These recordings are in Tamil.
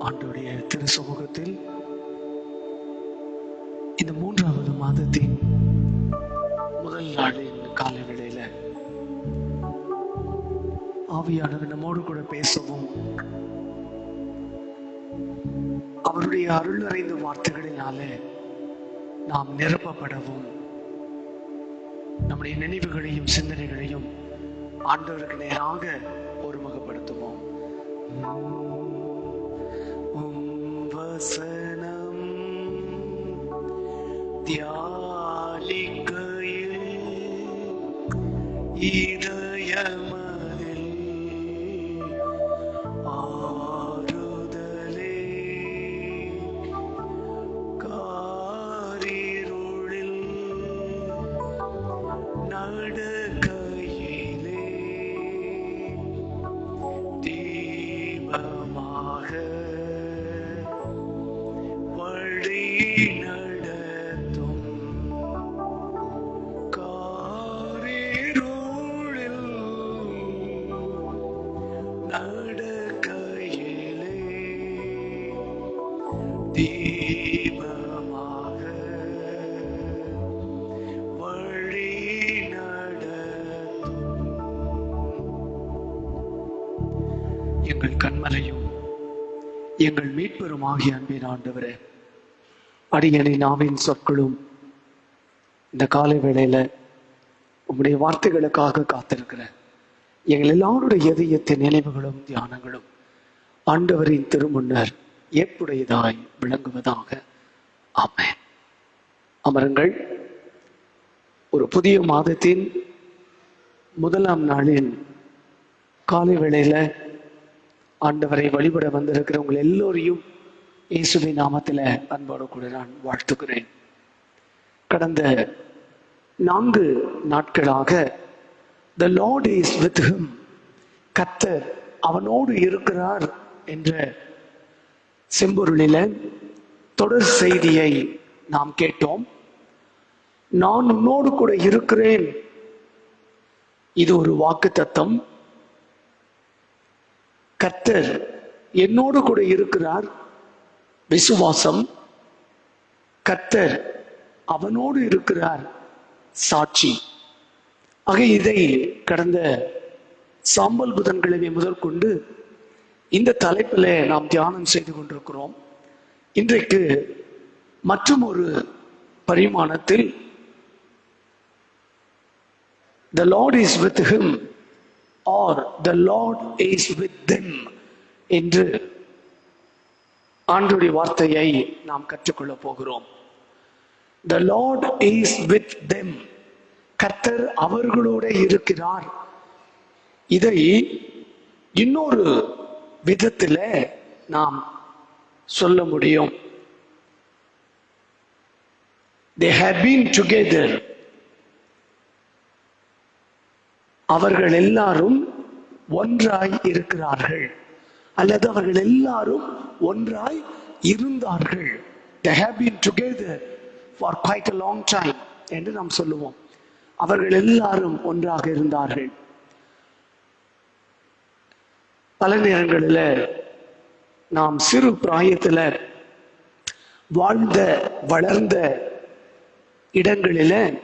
ஆண்டுடைய திரு சமூகத்தில் இந்த மூன்றாவது மாதத்தின் முதல் நாளின் காலை வேளையில ஆவியானவர் நம்மோடு கூட பேசவும் அவருடைய அருள் நிறைந்த வார்த்தைகளினாலே நாம் நிரப்பப்படவும் நம்முடைய நினைவுகளையும் சிந்தனைகளையும் ஆண்டவருக்கு நேராக ஒருமுகப்படுத்துவோம். नम् त्यालिकयि எங்கள் கண்மலையும் எங்கள் மீட்பெருமாகிய அன்பின் ஆண்டவரே அடியனை நாவின் சொற்களும் இந்த காலை வேளையில உங்களுடைய வார்த்தைகளுக்காக காத்திருக்கிற எங்கள் எல்லாருடைய இதயத்தின் நினைவுகளும் தியானங்களும் ஆண்டவரின் திருமுன்னர் ஏற்புடையதாய் விளங்குவதாக. ஆமே அமருங்கள். ஒரு புதிய மாதத்தின் முதலாம் நாளின் காலை வேளையில ஆண்டவரை வழிபட வந்திருக்கிற உங்கள் எல்லோரையும் இயேசுவை நாமத்தில் அன்போடு கூட நான் வாழ்த்துகிறேன். கடந்த நான்கு நாட்களாக the lord is with him கத்தர் அவனோடு இருக்கிறார் என்ற செம்பொருளில தொடர் செய்தியை நாம் கேட்டோம். நான் உன்னோடு கூட இருக்கிறேன். இது ஒரு வாக்கு தத்தம் கர்த்தர் என்னோடு கூட இருக்கிறார். விசுவாசம். கர்த்தர் அவனோடு இருக்கிறார். சாட்சி. ஆக இதை கடந்த சாம்பல் புதன்கிழமை முதற்கொண்டு இந்த தலைப்பில் நாம் தியானம் செய்து கொண்டிருக்கிறோம். இன்றைக்கு மற்றும் ஒரு பரிமாணத்தில் the lord is with him or the lord is with them என்று ஆண்டுடைய வார்த்தையை நாம் கற்றுக்கொள்ள போகிறோம். The lord is with them கர்த்தர் அவர்களோட இருக்கிறார். இதை இன்னொரு விதத்தில் நாம் சொல்ல முடியும். தே ஹேவ் பீன் டுகெதர் அவர்கள் எல்லாரும் ஒன்றாய் இருக்கிறார்கள். அல்லது அவர்கள் எல்லாரும் ஒன்றாய் இருந்தார்கள். They have been together for quite a long time என்று நாம் சொல்லுவோம். அவர்கள் எல்லாரும் ஒன்றாக இருந்தார்கள். பல நேரங்களில் நாம் சிறு பிராயத்துல வாழ்ந்த வளர்ந்த இடங்களில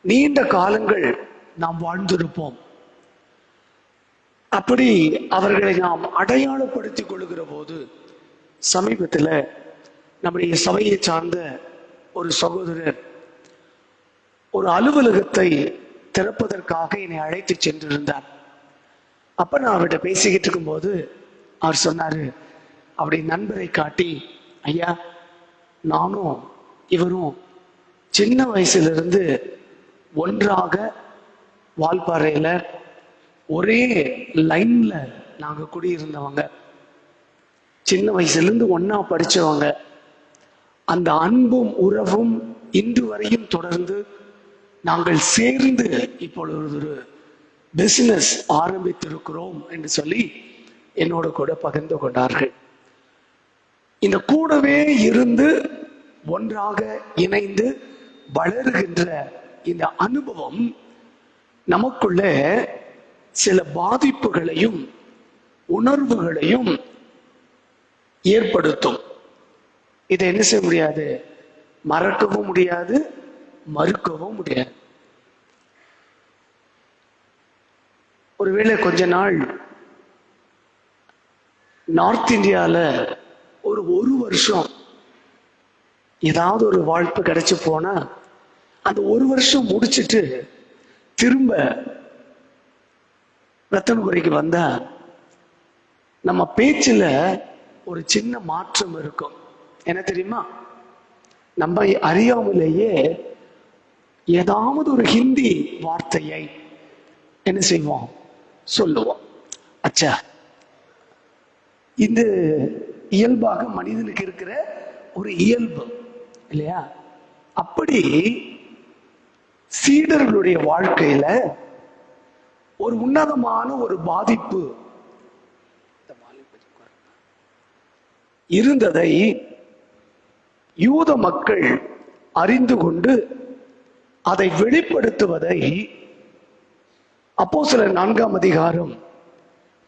நீண்ட காலங்கள் நாம் வாழ்ந்திருப்போம். அப்படி அவர்களை நாம் அடையாளப்படுத்திக் கொள்கிற போது சமீபத்தில் நம்முடைய சபையை சார்ந்த ஒரு சகோதரர் ஒரு அலுவலகத்தை திறப்பதற்காக என்னை அழைத்து சென்றிருந்தார். அப்ப நான் அவர்கிட்ட பேசிக்கிட்டு இருக்கும்போது அவர் சொன்னாரு அப்படி நண்பரை காட்டி ஐயா நானும் இவரும் சின்ன வயசுல இருந்து ஒன்றாக வால்பாறையில ஒரே லைன்ல நாங்க குடியிருந்தவங்க. சின்ன வயசுலேருந்து ஒன்றா ஒன்னா படிச்சவங்க. அந்த அன்பும் உறவும் இன்று வரையும் தொடர்ந்து நாங்கள் சேர்ந்து இப்பொழுது ஒரு பிசினஸ் ஆரம்பித்திருக்கிறோம் என்று சொல்லி என்னோட கூட பகிர்ந்து கொண்டார்கள். இந்த கூடவே இருந்து ஒன்றாக இணைந்து வளருகின்ற இந்த அனுபவம் நமக்குள்ள சில பாதிப்புகளையும் உணர்வுகளையும் ஏற்படுத்தும். இதை என்ன செய்ய முடியாது? மறக்கவும் முடியாது மறுக்கவும் முடியாது. ஒருவேளை கொஞ்ச நாள் நார்த் இந்தியால ஒரு ஒரு வருஷம் ஏதாவது ஒரு வாழ்ப்பு கிடைச்சு போனா அந்த ஒரு வருஷம் முடிச்சிட்டு திரும்ப ரத்தனபுரிக்கு வந்தா நம்ம பேச்சுல ஒரு சின்ன மாற்றம் இருக்கும். என்ன தெரியுமா? நம்ம அறியாமலேயே ஏதாவது ஒரு ஹிந்தி வார்த்தையை என்ன செய்வோம்? சொல்லுவோம். அச்சா இது இயல்பாக மனிதனுக்கு இருக்கிற ஒரு இயல்பு இல்லையா? அப்படி சீடர்களுடைய வாழ்க்கையில ஒரு உன்னதமான ஒரு பாதிப்பு இருந்ததை யூத மக்கள் அறிந்து கொண்டு அதை வெளிப்படுத்துவதை அப்போ சில நான்காம் அதிகாரம்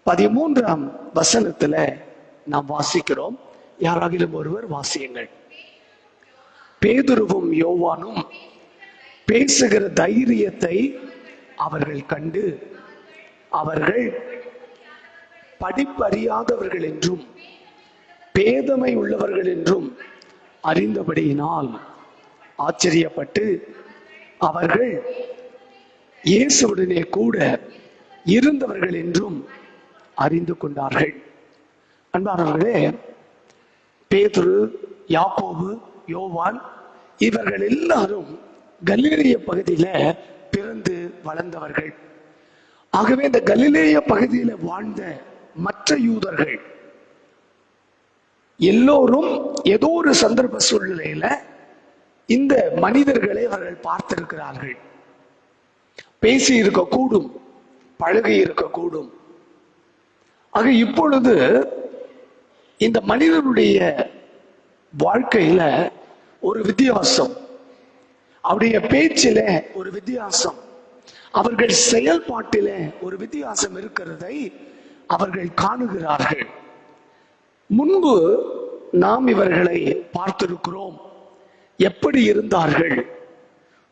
பதிமூன்றாம் வசனத்துல நாம் வாசிக்கிறோம். யாராகிலும் ஒருவர் வாசியுங்கள். பேதுருவும் யோவானும் பேசுகிற தைரியத்தை அவர்கள் கண்டு அவர்கள் படிப்பறியாதவர்கள் என்றும் பேதமை உள்ளவர்கள் என்றும் அறிந்தபடியினால் ஆச்சரியப்பட்டு அவர்கள் இயேசுவுடனே கூட இருந்தவர்கள் என்றும் அறிந்து கொண்டார்கள். அன்பானவர்களே பேதுரு யாக்கோபு யோவான் இவர்கள் எல்லாரும் கலிலேய பகுதியில பிறந்து வளர்ந்தவர்கள். ஆகவே இந்த கலிலேய பகுதியில வாழ்ந்த மற்ற யூதர்கள் எல்லோரும் ஏதோ ஒரு சந்தர்ப்ப சூழ்நிலையில இந்த மனிதர்களை அவர்கள் பார்த்திருக்கிறார்கள். பேசி இருக்கக்கூடும் பழகி இருக்கக்கூடும் ஆக இப்பொழுது இந்த மனிதனுடைய வாழ்க்கையில ஒரு வித்தியாசம். அவருடைய பேச்சில ஒரு வித்தியாசம். அவர்கள் செயல்பாட்டில ஒரு வித்தியாசம் இருக்கிறதை அவர்கள் காணுகிறார்கள். முன்பு நாம் இவர்களை பார்த்திருக்கிறோம். எப்படி இருந்தார்கள்?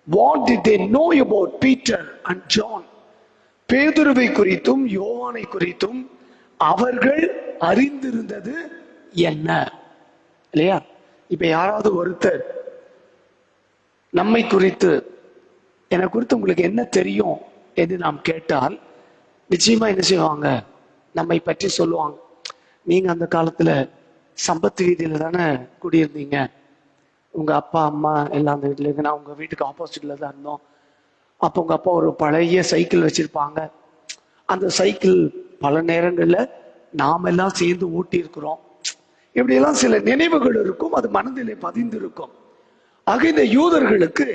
What it they know about Peter and John பேதுருவை குறித்தும் யோவானை குறித்தும் அவர்கள் அறிந்திருந்தது என்ன? இல்லையா? இப்ப யாராவது ஒருத்தர் நம்மை குறித்து என்னை குறித்து உங்களுக்கு என்ன தெரியும் என்று நாம் கேட்டால் நிச்சயமா என்ன செய்வாங்க? நம்மை பற்றி சொல்லுவாங்க. நீங்க அந்த காலத்துல சம்பத்து வீதியில தானே குடியிருந்தீங்க. உங்க அப்பா அம்மா எல்லாம் அந்த வீட்டுல இருக்கு. நான் உங்க வீட்டுக்கு ஆப்போசிட்ல தான் இருந்தோம். அப்போ உங்க அப்பா ஒரு பழைய சைக்கிள் வச்சிருப்பாங்க. அந்த சைக்கிள் பல நேரங்கள்ல நாம் எல்லாம் சேர்ந்து ஓட்டி இருக்கிறோம் இப்படியெல்லாம் சில நினைவுகள் இருக்கும். அது மனதிலே பதிந்திருக்கும். ஆக இந்த யூதர்களுக்கு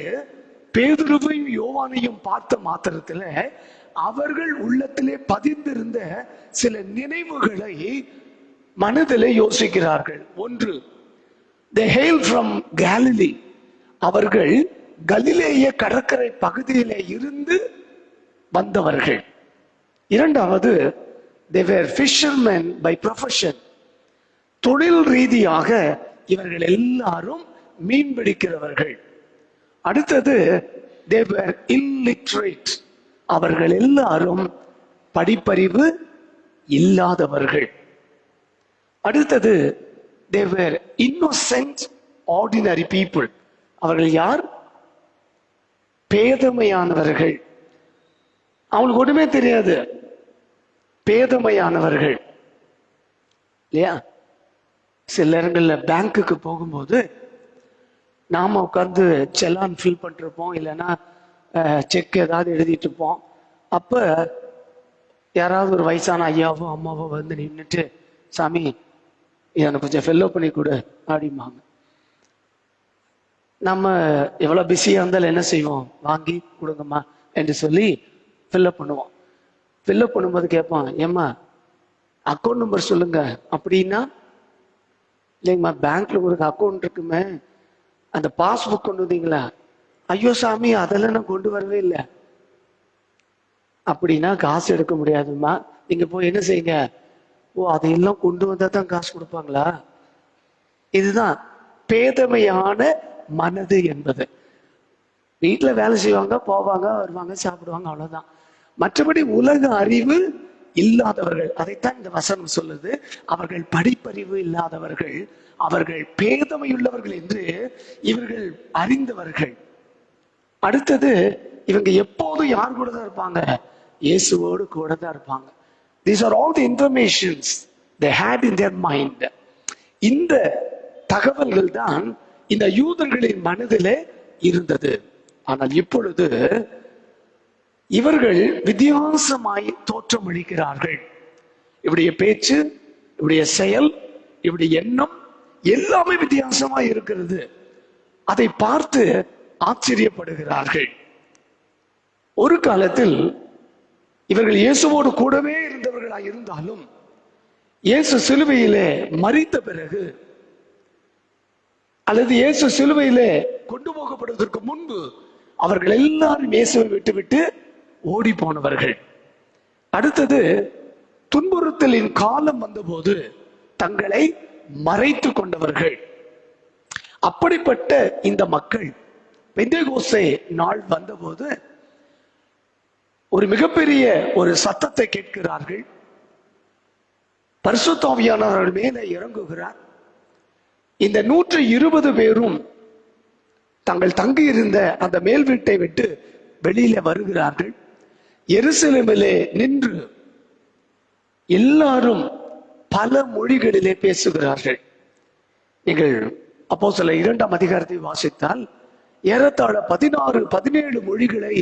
பேதுருவையும் யோவானையும் பார்த்த மாத்திரத்துல அவர்கள் உள்ளத்திலே பதிந்திருந்த சில நினைவுகளை மனதிலே யோசிக்கிறார்கள். ஒன்று த ஹெயில் ஃப்ரம் கேலிலி அவர்கள் கலிலேய கடற்கரை பகுதியிலே இருந்து வந்தவர்கள். இரண்டாவது they ஃபிஷர்மேன் பை ப்ரொஃபஷன் தொழில் ரீதியாக இவர்கள் எல்லாரும் மீன் பிடிக்கிறவர்கள். அடுத்தது தேவர் இல்லிட்ரேட் அவர்கள் எல்லாரும் படிப்பறிவு இல்லாதவர்கள். அடுத்தது தேவர் இன்னோசென்ட் ஆர்டினரி பீப்புள் அவர்கள் யார்? பேதமையானவர்கள். அவங்களுக்கு ஒன்றுமே தெரியாது. பேதமையானவர்கள். இல்லையா? சில நேரங்களில் பேங்க்குக்கு போகும்போது நாம உட்காந்து செலான் ஃபில் பண்ணிருப்போம் இல்லைன்னா செக் ஏதாவது எழுதிட்டு இருப்போம். அப்ப யாராவது ஒரு வயசான ஐயாவோ அம்மாவோ வந்து நின்றுட்டு சாமி எனக்கு கொஞ்சம் ஃபெல்லோ பண்ணி கொடு அப்படிம்பாங்க. நம்ம எவ்வளவு பிஸியா இருந்தாலும் என்ன செய்வோம்? வாங்கி கொடுங்கம்மா என்று சொல்லி ஃபில்லப் பண்ணுவோம். ஃபில்லப் பண்ணும்போது கேட்பான் ஏம்மா அக்கௌண்ட் நம்பர் சொல்லுங்க. அப்படின்னா இல்லைங்கம்மா பேங்க்ல ஒரு அக்கௌண்ட் இருக்குமே அந்த பாஸ்புக் கொண்டு வந்தீங்களா? ஐயோ சாமி அதெல்லாம் நான் கொண்டு வரவே இல்லை. அப்படின்னா காசு எடுக்க முடியாதும்மா. நீங்க போய் என்ன செய்யுங்க? ஓ அதையெல்லாம் கொண்டு வந்தா தான் காசு கொடுப்பாங்களா? இதுதான் பேதமையான மனது என்பது. வீட்டுல வேலை செய்வாங்க போவாங்க வருவாங்க சாப்பிடுவாங்க அவ்வளவுதான். மற்றபடி உலக அறிவு இல்லாதவர்கள் அதைத்தான் இந்த வசனம் சொல்லுது. அவர்கள் படிப்பறிவு இல்லாதவர்கள் அவர்கள் பேதமையுள்ளவர்கள் என்று இவர்கள் அறிந்தவர்கள். அடுத்தது இவங்க எப்போதும் யார் கூட தான் இருப்பாங்க? இயேசுவோடு கூட தான் இருப்பாங்க. These are all the informations they had in their mind இந்த தகவல்கள் தான் இந்த யூதர்களின் மனதிலே இருந்தது. ஆனால் இப்பொழுது இவர்கள் வித்தியாசமாய் தோற்றமளிக்கிறார்கள். இவருடைய பேச்சு இவருடைய செயல் இவருடைய எண்ணம் எல்லாமே வித்தியாசமா இருக்கிறது. அதை பார்த்து ஆச்சரியப்படுகிறார்கள். ஒரு காலத்தில் இவர்கள் இயேசுவோடு கூடவே இருந்தவர்களாக இருந்தாலும் இயேசு சிலுவையிலே மறித்த பிறகு அல்லது இயேசு சிலுவையிலே கொண்டு போகப்படுவதற்கு முன்பு அவர்கள் எல்லாரும் இயேசுவை விட்டுவிட்டு ஓடி போனவர்கள். அடுத்தது துன்புறுத்தலின் காலம் வந்தபோது தங்களை மறைத்து கொண்டவர்கள். அப்படிப்பட்ட இந்த மக்கள் பெந்தேகோசே நாள் வந்தபோது ஒரு மிகப்பெரிய ஒரு சத்தத்தை கேட்கிறார்கள். பரிசுத்தாவியானவர்கள் மேலே இறங்குகிறார். இந்த நூற்று இருபது பேரும் தங்கள் தங்கியிருந்த அந்த மேல் வீட்டை விட்டு வெளியில வருகிறார்கள். எருசலேமிலே நின்று எல்லாரும் பல மொழிகளிலே பேசுகிறார்கள். நீங்கள் அப்போ சில இரண்டாம் அதிகாரத்தை வாசித்தால் ஏறத்தாழ பதினாறு பதினேழு மொழிகளை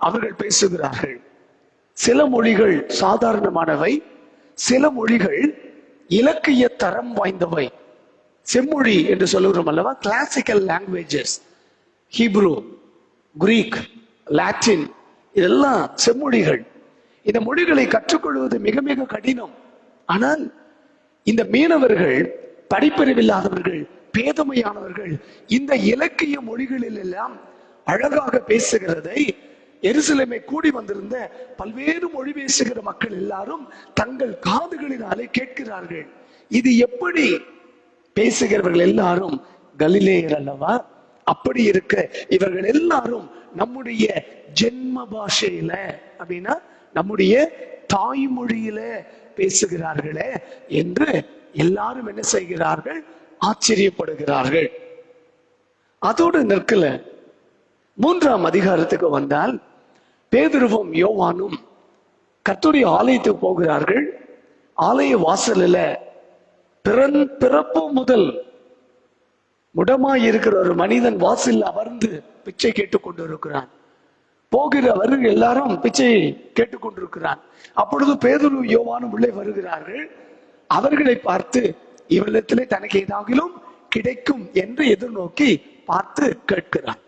அவர்கள் பேசுகிறார்கள். சில மொழிகள் சாதாரணமானவை சில மொழிகள் இலக்கிய தரம் வாய்ந்தவை. செம்மொழி என்று சொல்லுகிறோம் அல்லவா? Classical languages Hebrew Greek Latin இதெல்லாம் செம்மொழிகள். இந்த மொழிகளை கற்றுக்கொள்வது மிக மிக கடினம். ஆனால் இந்த மீனவர்கள் படிப்பறிவில்லாதவர்கள் பேதமையானவர்கள் இந்த இலக்கிய மொழிகளில் எல்லாம் அழகாக பேசுகிறதை எருசலேமை கூடி வந்திருந்த பல்வேறு மொழி பேசுகிற மக்கள் எல்லாரும் தங்கள் காதுகளினாலே கேட்கிறார்கள். இது எப்படி பேசுகிறவர்கள் எல்லாரும் கலிலேயர் அல்லவா? அப்படி இருக்க இவர்கள் எல்லாரும் நம்முடைய ஜென்ம பாஷையில அப்படின்னா நம்முடைய தாய்மொழியில பேசுகிறார்களே என்று எல்லாரும் என்ன செய்கிறார்கள்? ஆச்சரியப்படுகிறார்கள். அதோடு நிற்கல. மூன்றாம் அதிகாரத்துக்கு வந்தால் பேதுருவும் யோவானும் கத்துடைய ஆலயத்துக்கு போகிறார்கள். ஆலய வாசலில் பிறன் பிறப்பு முதல் முடமாய் இருக்கிற ஒரு மனிதன் வாசலில் அமர்ந்து பிச்சை கேட்டுக் கொண்டிருக்கிறான். போகிறவர் எல்லாரும் பிச்சை கேட்டுக்கொண்டிருக்கிறான். அப்பொழுது பேதுரு யோவானும் உள்ளே வருகிறார்கள். அவர்களை பார்த்து இவரிடத்திலே தனக்கு ஏதாகிலும் கிடைக்கும் என்று எதிர்நோக்கி பார்த்து கேட்கிறான்.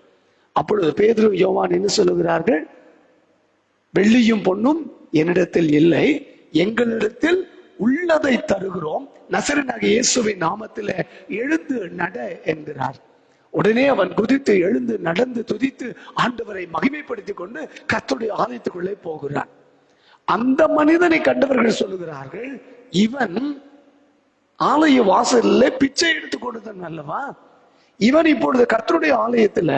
அப்பொழுது பேதுரு யோவான் என்ன சொல்லுகிறார்கள்? வெள்ளியும் பொண்ணும் என்னிடத்தில் இல்லை. எங்களிடத்தில் உள்ளதை தருகிறோம். நசரனாக இயேசுவின் நாமத்தில் எழுந்து நட என்கிறார். உடனே அவன் குதித்து எழுந்து நடந்து துதித்து ஆண்டவரை மகிமைப்படுத்திக் கொண்டு கத்துடைய ஆலயத்துக்குள்ளே போகிறான். அந்த மனிதனை கண்டவர்கள் சொல்லுகிறார்கள் இவன் ஆலய வாசல்ல பிச்சை எடுத்து கொடுத்தான் அல்லவா? இவன் இப்பொழுது கர்த்தருடைய ஆலயத்துல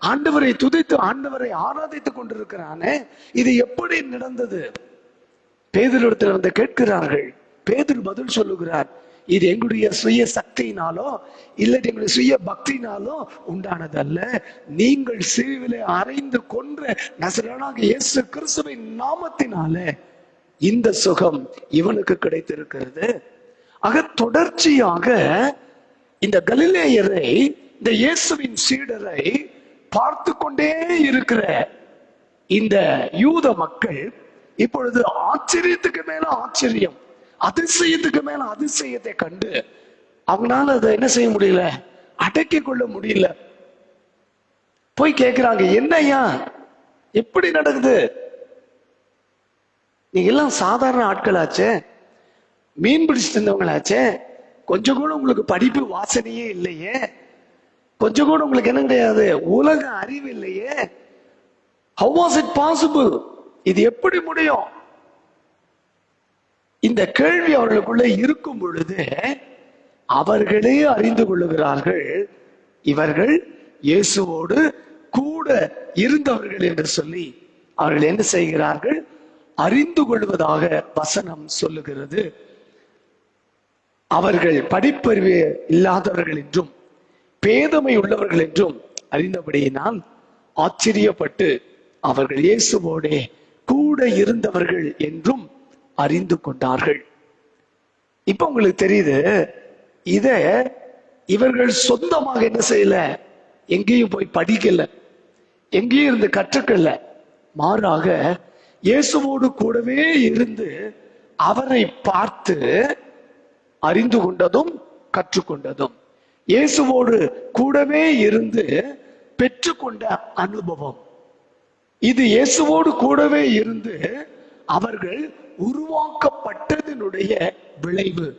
ஆண்டவரை துதித்து ஆண்டவரை ஆராதித்துக் கொண்டிருக்கிறானே இது எப்படி நடந்தது? பேதரிடத்தில் வந்து கேட்கிறார்கள். பேதில் பதில் சொல்லுகிறார் இது எங்களுடைய சுய சக்தியினாலோ இல்லை எங்களுடைய சுய பக்தியினாலோ உண்டானதல்ல. நீங்கள் சிறுவிலே அறைந்து கொன்ற நசரனாக இயேசு கிறிஸ்துவின் நாமத்தினால இந்த சுகம் இவனுக்கு கிடைத்திருக்கிறது. ஆக தொடர்ச்சியாக இந்த கலிலேயரை இந்த இயேசுவின் சீடரை பார்த்து கொண்டே இருக்கிற இந்த யூத மக்கள் இப்பொழுது ஆச்சரியத்துக்கு மேல ஆச்சரியம். அதிசயத்துக்கு மேல அதிசயத்தை கண்டு அவங்களால அதை என்ன செய்ய முடியல? அடக்கி கொள்ள முடியல. போய் கேக்குறாங்க என்னய்யா? எப்படி நடக்குது? நீங்க எல்லாம் சாதாரண ஆட்களாச்சே. மீன் பிடிச்சிட்டு இருந்தவங்களாச்சே கொஞ்சம் கூட உங்களுக்கு படிப்பு வாசனையே இல்லையே. கொஞ்சம் கூட உங்களுக்கு என்ன கிடையாது? உலக அறிவு இல்லையே. ஹவ் வாஸ் இட் பாசிபிள் இது எப்படி முடியும்? இந்த கேள்வி அவர்களுக்குள்ள இருக்கும் பொழுது அவர்களே அறிந்து கொள்ளுகிறார்கள் இவர்கள் இயேசுவோடு கூட இருந்தவர்கள் என்று சொல்லி அவர்கள் என்ன செய்கிறார்கள்? அறிந்து கொள்வதாக வசனம் சொல்லுகிறது. அவர்கள் படிப்பறிவு இல்லாதவர்கள் என்றும் பேதமை உள்ளவர்கள் என்றும் அறிந்தபடியினால் ஆச்சரியப்பட்டு அவர்கள் இயேசுவோடே கூட இருந்தவர்கள் என்றும் அறிந்து கொண்டார்கள். இப்ப உங்களுக்கு தெரியுது இத இவர்கள் சொந்தமாக என்ன செய்யல? எங்கேயும் போய் படிக்கல. எங்கேயும் இருந்து கற்றுக்கல. மாறாக இயேசுவோடு கூடவே இருந்து அவரை பார்த்து அறிந்து கொண்டதும் கற்றுக்கொண்டதும். இயேசுவோடு கூடவே இருந்து பெற்றுக்கொண்ட அனுபவம். இது இயேசுவோடு கூடவே இருந்து அவர்கள் உருவாக்கப்பட்டதனுடைய விளைவு.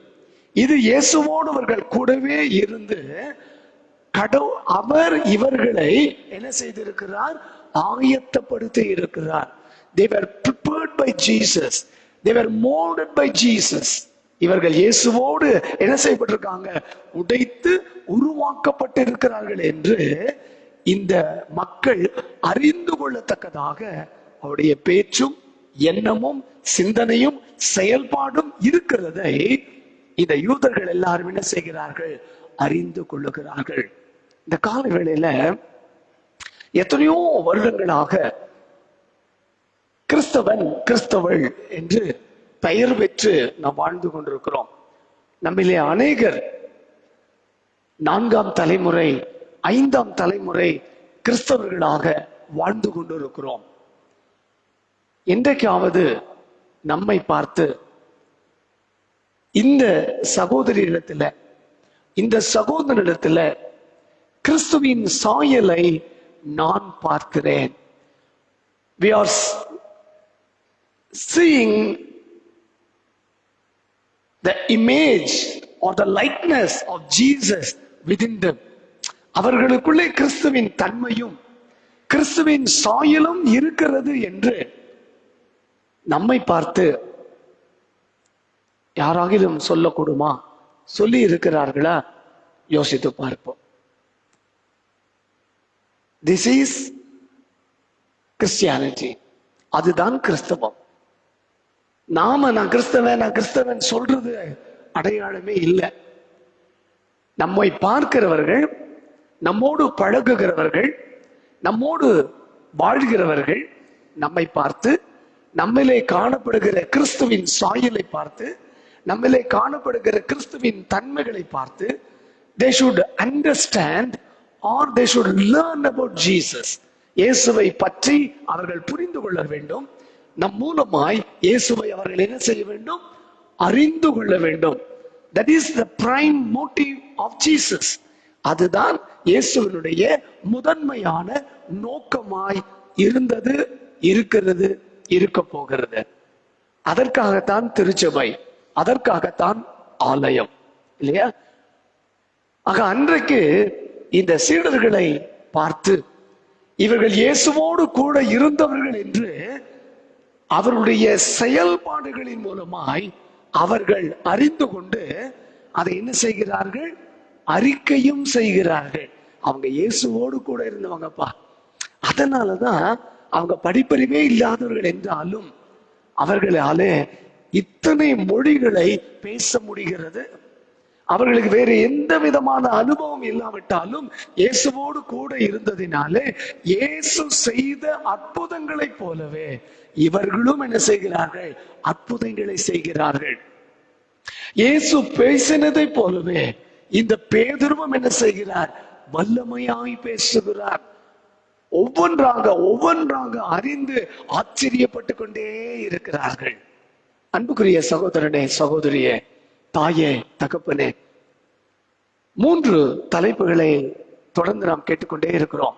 இது இயேசுவோடு அவர்கள் கூடவே இருந்து கடவு அவர் இவர்களை என்ன செய்திருக்கிறார்? ஆயத்தப்படுத்தி இருக்கிறார். They were prepared by Jesus they were moulded by Jesus இவர்கள் இயேசுவோடு என்ன செய்யப்பட்டிருக்காங்க? உடைத்து உருவாக்கப்பட்டிருக்கிறார்கள் என்று இந்த மக்கள் அறிந்து கொள்ளத்தக்கதாக அவருடைய பேச்சும் எண்ணமும் சிந்தனையும் செயல்பாடும் இருக்கிறதை இந்த யூதர்கள் எல்லாரும் என்ன செய்கிறார்கள்? அறிந்து கொள்ளுகிறார்கள். இந்த கால வேளையில எத்தனையோ வருடங்களாக கிறிஸ்தவன் கிறிஸ்தவள் என்று பெயர் பெற்று நாம் வாழ்ந்து கொண்டிருக்கிறோம். நம்மிலே அநேகர் நான்காம் தலைமுறை ஐந்தாம் தலைமுறை கிறிஸ்தவர்களாக வாழ்ந்து கொண்டிருக்கிறோம். என்றைக்காவது நம்மை பார்த்து இந்த சகோதரியிடத்துல இந்த சகோதரிடத்துல கிறிஸ்துவின் சாயலை நான் பார்க்கிறேன். We are seeing the image or the likeness of Jesus Jesus தம் அவர்களுக்குள்ளே கிறிஸ்துவின் தன்மையும் கிறிஸ்துவின் சாயலும் இருக்கிறது என்று நம்மை பார்த்து யாராகிலும் சொல்லக்கூடுமா? சொல்லி இருக்கிறார்களா? யோசித்து பார்ப்போம். திஸ் இஸ் கிறிஸ்டியானிட்டி அதுதான் கிறிஸ்தவம். நாம நான் கிறிஸ்தவன் நான் கிறிஸ்தவன் சொல்றது அடையாளமே இல்லை. நம்மை பார்க்கிறவர்கள் நம்மோடு பழகுகிறவர்கள் நம்மோடு வாழ்கிறவர்கள் நம்மை பார்த்து நம்மிலே காணப்படுகிற கிறிஸ்துவின் சாயலை பார்த்து நம்மிலே காணப்படுகிற கிறிஸ்துவின் தன்மைகளை பார்த்து they should understand or they should learn about Jesus இயேசுவை பற்றி அவர்கள் புரிந்து கொள்ள வேண்டும். நம் மூலமாய் இயேசுவை அவர்கள் என்ன செய்ய வேண்டும்? அறிந்து கொள்ள வேண்டும். That is the prime motive of Jesus அதுதான் இயேசுவினுடைய முதன்மையான நோக்கமாய் இருந்தது இருக்கிறது. இருக்க போகிறது. அதற்காகத்தான் திருச்சபை அதற்காகத்தான் ஆலயம் இல்லையா? ஆக அன்றைக்கு இந்த சீடர்களை பார்த்து இவர்கள் இயேசுவோடு கூட இருந்தவர்கள் என்று அவருடைய செயல்பாடுகளின் மூலமாய் அவர்கள் அறிந்து கொண்டு அதை என்ன செய்கிறார்கள்? அறிக்கையும் செய்கிறார்கள். அவங்க இயேசுவோடு கூட இருந்தவங்கப்பா. அதனாலதான் அவங்க படிப்பறிவே இல்லாதவர்கள் என்றாலும் அவர்களாலே இத்தனை மொழிகளை பேச முடிகிறது. அவர்களுக்கு வேறு எந்த விதமான அனுபவம் இல்லாவிட்டாலும் இயேசுவோடு கூட இருந்ததினாலே இயேசு செய்த அற்புதங்களைப் போலவே இவர்களும் என்ன செய்கிறார்கள்? அற்புதங்களை செய்கிறார்கள். இயேசு பேசினதை போலவே இந்த பேதுருவம் என்ன செய்கிறார்? வல்லமையாய் பேசுகிறார். ஒவ்வொன்றாக ஒவ்வொன்றாக அறிந்து ஆச்சரியப்பட்டு கொண்டே இருக்கிறார்கள். அன்புக்குரிய சகோதரனே சகோதரியே தாயே தகப்பனே மூன்று தலைப்புகளை தொடர்ந்து நாம் கேட்டுக்கொண்டே இருக்கிறோம்.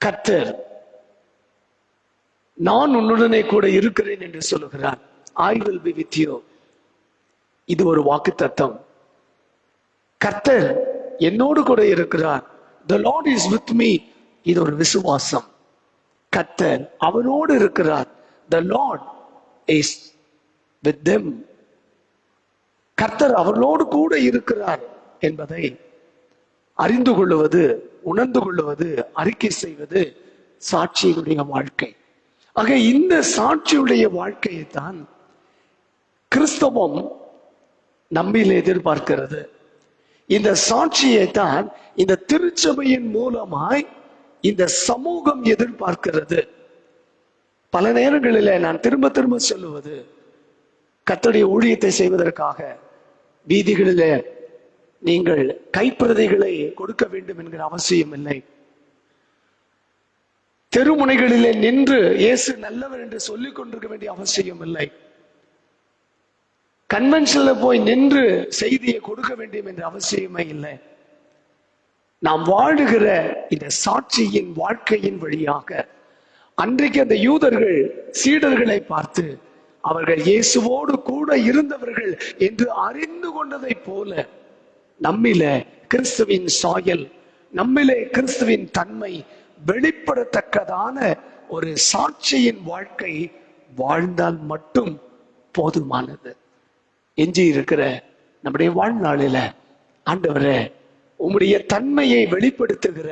கர்த்தர் நான் உன்னுடனே கூட இருக்கிறேன் என்று சொல்லுகிறார். I will be with you இது ஒரு வாக்கு தத்தம் கர்த்தர் என்னோடு கூட இருக்கிறார். The lord is with me இது ஒரு விசுவாசம். கர்த்தர் அவனோடு இருக்கிறார். The lord is with them கர்த்தர் அவர்களோடு கூட இருக்கிறார் என்பதை அறிந்து கொள்ளுவது உணர்ந்து கொள்ளுவது அறிக்கை செய்வது சாட்சியுடைய வாழ்க்கை. ஆக இந்த சாட்சியுடைய வாழ்க்கையை தான் கிறிஸ்தவம் நம்மில் எதிர்பார்க்கிறது. இந்த சாட்சியை தான் இந்த திருச்சபையின் மூலமாய் இந்த சமூகம் எதிர்பார்க்கிறது. பல நேரங்களில் நான் திரும்ப திரும்ப சொல்லுவது கத்தடைய ஊழியத்தை செய்வதற்காக வீதிகளிலே நீங்கள் கைப்பிரதிகளை கொடுக்க வேண்டும் என்கிற அவசியம் இல்லை. தெருமுனைகளிலே நின்று இயேசு நல்லவர் என்று சொல்லிக் கொண்டிருக்க வேண்டிய அவசியம் இல்லை. கன்வென்ஷன்ல போய் நின்று செய்தியை கொடுக்க வேண்டும் என்ற அவசியமே இல்லை. நாம் வாழுகிற இந்த சாட்சியின் வாழ்க்கையின் வழியாக அன்றைக்கு அந்த யூதர்கள் சீடர்களை பார்த்து அவர்கள் இயேசுவோடு கூட இருந்தவர்கள் என்று அறிந்து கொண்டதை போல நம்மில கிறிஸ்துவின் சாயல் நம்மிலே கிறிஸ்துவின் தன்மை வெளிப்படத்தக்கதான ஒரு சாட்சியின் வாழ்க்கை வாழ்ந்தால் மட்டும் போதுமானது. எஞ்சி இருக்கிற நம்முடைய வாழ்நாளில ஆண்டவரை உம்முடைய தன்மையை வெளிப்படுத்துகிற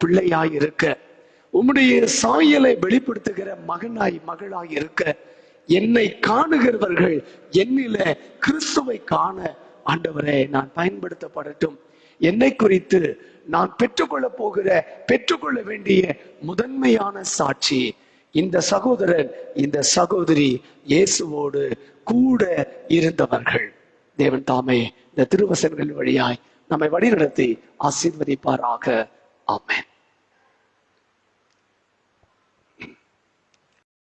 பிள்ளையாய் இருக்க. உம்முடைய சாயலை வெளிப்படுத்துகிற மகனாய் மகளாய் இருக்க. என்னை காணுகிறவர்கள் என்னில கிறிஸ்துவை காண ஆண்டவரே நான் பயன்படுத்தப்படட்டும். என்னை குறித்து நான் பெற்றுக்கொள்ள போகிற பெற்றுக்கொள்ள வேண்டிய முதன்மையான சாட்சி இந்த சகோதரன் இந்த சகோதரி இயேசுவோடு கூட இருந்தவர்கள். தேவன் தாமே இந்த திருவசன்கள் வழியாய் நம்மை வழிநடத்தி ஆசீர்வதிப்பாராக. ஆமேன்.